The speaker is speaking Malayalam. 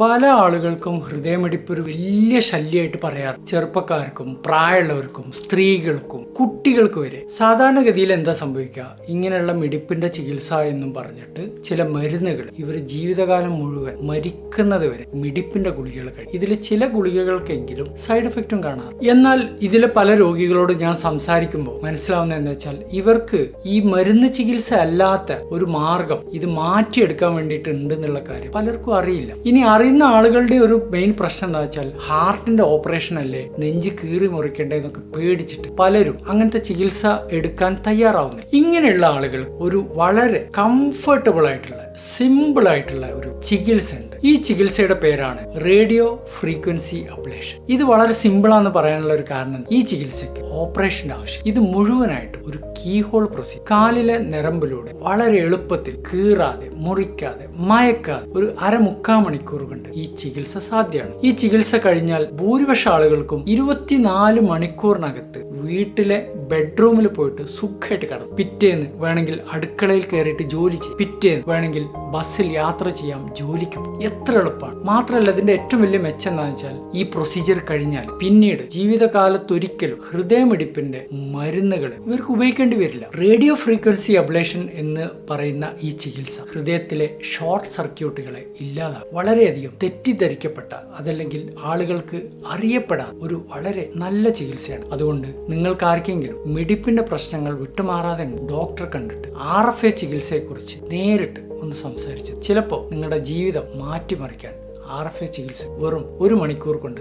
പല ആളുകൾക്കും ഹൃദയമിടിപ്പ് ഒരു വലിയ ശല്യമായിട്ട് പറയാറ്. ചെറുപ്പക്കാർക്കും പ്രായമുള്ളവർക്കും സ്ത്രീകൾക്കും കുട്ടികൾക്ക് വരെ സാധാരണഗതിയിൽ എന്താ സംഭവിക്കുക? ഇങ്ങനെയുള്ള മിടിപ്പിന്റെ ചികിത്സ എന്നും പറഞ്ഞിട്ട് ചില മരുന്നുകൾ ഇവർ ജീവിതകാലം മുഴുവൻ മരിക്കുന്നത് വരെ മിടിപ്പിന്റെ ഗുളികകൾ കഴിയും ഇതിൽ ചില ഗുളികകൾക്കെങ്കിലും സൈഡ് എഫക്റ്റും കാണാറ്. എന്നാൽ ഇതിലെ പല രോഗികളോട് ഞാൻ സംസാരിക്കുമ്പോൾ മനസ്സിലാവുന്ന എന്താ വെച്ചാൽ ഇവർക്ക് ഈ മരുന്ന് ചികിത്സ അല്ലാത്ത ഒരു മാർഗം ഇത് മാറ്റിയെടുക്കാൻ വേണ്ടിയിട്ട് ഉണ്ടെന്നുള്ള കാര്യം പലർക്കും അറിയില്ല. ഇനി അറിയുന്ന ആളുകളുടെ ഒരു മെയിൻ പ്രശ്നം എന്താ വെച്ചാൽ ഹാർട്ടിന്റെ ഓപ്പറേഷൻ അല്ലേ? നെഞ്ച് കീറി മുറിക്കേണ്ടതെന്നൊക്കെ പേടിച്ചിട്ട് പലരും അങ്ങനത്തെ ചികിത്സ എടുക്കാൻ തയ്യാറാവുന്നു ഇങ്ങനെയുള്ള ആളുകൾ ഒരു വളരെ കംഫർട്ടബിൾ ആയിട്ടുള്ള സിമ്പിൾ ആയിട്ടുള്ള ഒരു ചികിത്സ ഉണ്ട്. ഈ ചികിത്സയുടെ പേരാണ് റേഡിയോ ഫ്രീക്വൻസി അപ്ലേഷൻ ഇത് വളരെ സിമ്പിളാന്ന് പറയാനുള്ള ഒരു കാരണം ഈ ചികിത്സയ്ക്ക് ഓപ്പറേഷന്റെ ആവശ്യം. ഇത് മുഴുവനായിട്ട് ഒരു കീഹോൾ പ്രൊസീജർ കാലിലെ നിരമ്പിലൂടെ വളരെ എളുപ്പത്തിൽ കീറാതെ മുറിക്കാതെ മയക്കാതെ ഒരു അരമുക്കാൽ മണിക്കൂർ കൊണ്ട് ഈ ചികിത്സ സാധ്യമാണ്. ഈ ചികിത്സ കഴിഞ്ഞാൽ ഭൂരിപക്ഷ ആളുകൾക്കും ഇരുപത്തിനാല് മണിക്കൂറിനകത്ത് വീട്ടിലെ ബെഡ്റൂമിൽ പോയിട്ട് സുഖമായിട്ട് കിടന്നു. പിറ്റേന്ന് വേണമെങ്കിൽ അടുക്കളയിൽ കയറിയിട്ട് ജോലി ചെയ്യും. പിറ്റേന്ന് വേണമെങ്കിൽ ബസ്സിൽ യാത്ര ചെയ്യാം ജോലിക്കും. എത്ര എളുപ്പമാണ്. മാത്രമല്ല ഇതിന്റെ ഏറ്റവും വലിയ മെച്ചം എന്താണെന്ന് വെച്ചാൽ ഈ പ്രൊസീജിയർ കഴിഞ്ഞാൽ പിന്നീട് ജീവിതകാലത്തൊരിക്കലും ഹൃദയമിടിപ്പിന്റെ മരുന്നുകൾ ഇവർക്ക് ഉപയോഗിക്കേണ്ടി വരില്ല. റേഡിയോ ഫ്രീക്വൻസി അബ്ലേഷൻ എന്ന് പറയുന്ന ഈ ചികിത്സ ഹൃദയത്തിലെ ഷോർട്ട് സർക്യൂട്ടുകളെ ഇല്ലാതാക്കും. വളരെയധികം തെറ്റിദ്ധരിക്കപ്പെട്ട അതല്ലെങ്കിൽ ആളുകൾക്ക് അറിയപ്പെടാത്ത ഒരു വളരെ നല്ല ചികിത്സയാണ്. അതുകൊണ്ട് നിങ്ങൾക്ക് ആർക്കെങ്കിലും മിടിപ്പിന്റെ പ്രശ്നങ്ങൾ വിട്ടുമാറാതെ ഡോക്ടറെ കണ്ടിട്ട് ആർ എഫ് എ ചികിത്സയെക്കുറിച്ച് നേരിട്ട് ഒന്ന് സംസാരിച്ചു ചിലപ്പോൾ നിങ്ങളുടെ ജീവിതം മാറ്റിമറിക്കാൻ ആർ എഫ് എ ചികിത്സ വെറും ഒരു മണിക്കൂർ കൊണ്ട്